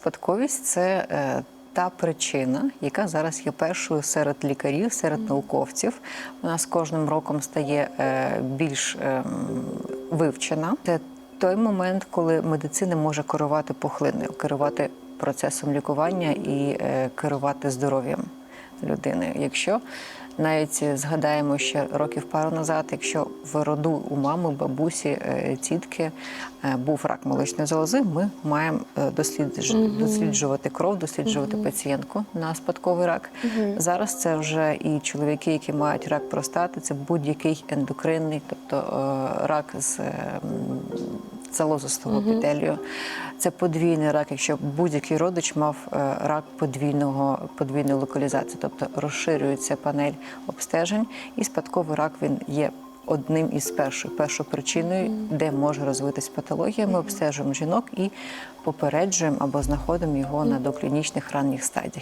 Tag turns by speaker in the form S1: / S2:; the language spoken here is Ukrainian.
S1: спадковість це е, та причина, яка зараз є першою серед лікарів, серед науковців. Вона з кожним роком стає е, більш ем, вивчена. Це той момент, коли медицина може керувати пухлиною, керувати процесом лікування і е, керувати здоров'ям людини. Якщо навіть згадаємо ще років пару назад, якщо в роду у мами, бабусі, е, тітки е, був рак молочної залози, ми маємо е, дослідж- досліджувати кров, досліджувати пацієнтку на спадковий рак. Зараз це вже і чоловіки, які мають рак простати, це будь-який ендокринний, тобто рак з е, м, залозистого епітелію. Це подвійний рак, якщо будь-який родич мав е, рак подвійного подвійної локалізації, тобто розширюється панель обстежень, і спадковий рак він є. Одним із перших першопричиною, де може розвитись патологія, ми обстежуємо жінок і попереджуємо або знаходимо його на доклінічних ранніх стадіях.